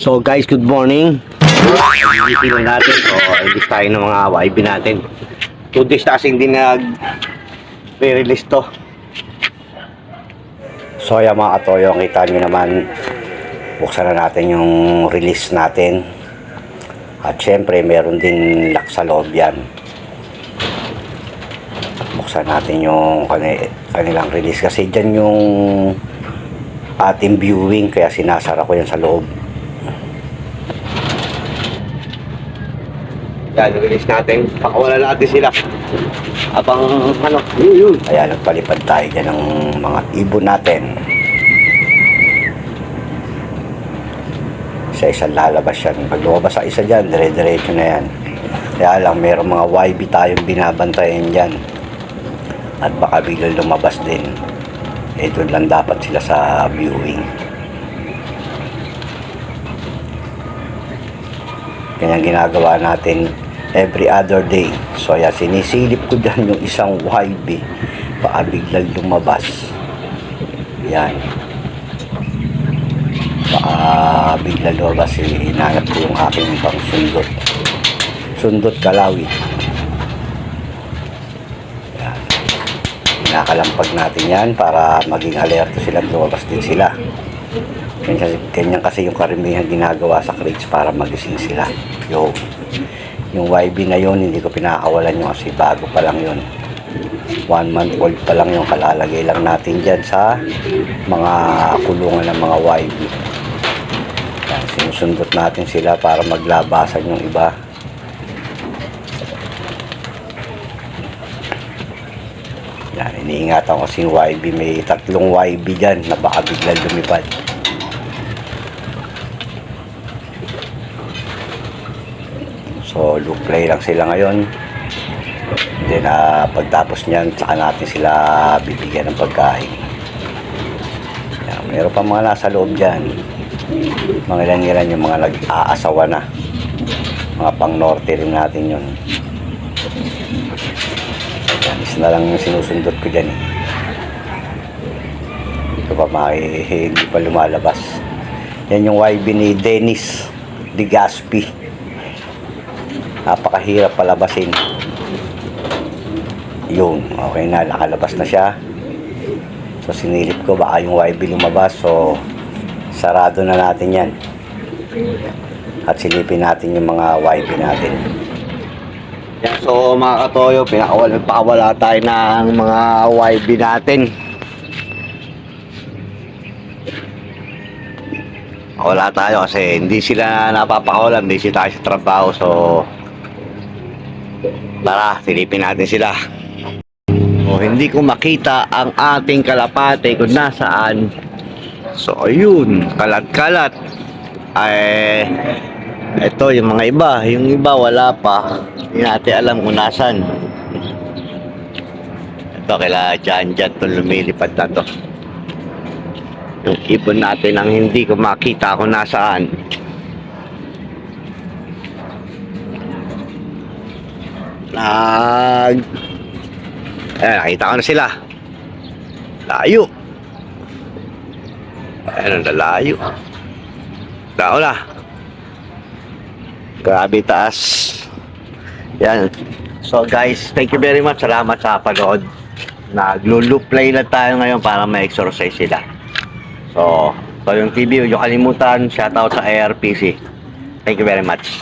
So guys, good morning. Hindi lang natin. So, release tayo ng mga YB natin. Two days na kasing din nag re-release to. So ayan mga katoyo, kita nyo naman buksan na natin yung release natin. At syempre, meron din lock sa yan. Buksan natin yung kani- kanilang release kasi dyan yung ating viewing kaya sinasara ko yan sa loob. Yan, release natin. Pakawala natin sila. Abang ano, yun yun. Kaya nagpalipad tayo dyan ng mga ibon natin. Isa-isang lalabas yan. Pag lumabas sa isa dyan, dire-diretso na yan. Kaya lang, meron mga YB tayong binabantayan dyan. At baka biglang lumabas din. Eh, doon lang dapat sila sa viewing. Ganyan ginagawa natin every other day. So, ayan, sinisilip ko dyan yung isang YB. Baka biglang lumabas. Yan. Baka biglang lumabas. Hinanap ko yung aking pang sundot. Sundot kalawit. Yan. Kinakalampag natin yan para maging alerto sila lumabas din sila. Ganyan, ganyan kasi yung karamihan ginagawa sa crates para magising sila. Yo. Yung YB na yon hindi ko pinakawalan yung kasi bago pa lang yun. One month old pa lang yung kalalagay lang natin dyan sa mga kulungan ng mga YB. Yan, sinusundot natin sila para maglabasan yung iba. Yan, iniingatan ko si YB. May tatlong YB dyan na baka biglang lumipad. So, loop play lang sila ngayon. Then, ah, pagtapos niyan, saka natin sila bibigyan ng pagkain. Yan, meron pa mga nasa loob dyan. Mga ilan-ilan yung mga nag-aasawa na. Mga pang-norte rin natin yun. Yan, isa na lang sinusundot ko dyan eh. Hindi ko pa maki, hindi pa lumalabas. Yan yung YB ni Dennis Di Gaspi. Napakahirap palabasin. Yun, okay na, nakalabas na siya. So sinilip ko baka yung YB lumabas. So sarado na natin yan. At silipin natin yung mga YB natin. Yan, so mga katoyo, pinakawala, pakawala tayo ng mga YB natin. Wala tayo kasi hindi sila napapakawalan, busy tayo sa trabaho. So, tara, silipin natin sila. O, hindi ko makita ang ating kalapate kung nasaan. So, ayun, kalat-kalat. Ay, ito yung mga iba. Yung iba wala pa. Hindi natin alam kung nasan. Ito, kaila dyan dyan itong lumilipad na to. Yung ibon natin ang hindi ko makita kung nasaan. Nag... Ayan, nakita ko na sila. Layo. Ayan, ang lalayo. Tao na. Grabe taas. Yan. So guys, thank you very much. Salamat sa panood. Naglo-loop play na tayo ngayon para ma-exercise sila. So, so yung TV, niyo kalimutan. Shoutout sa ARPC. Thank you very much.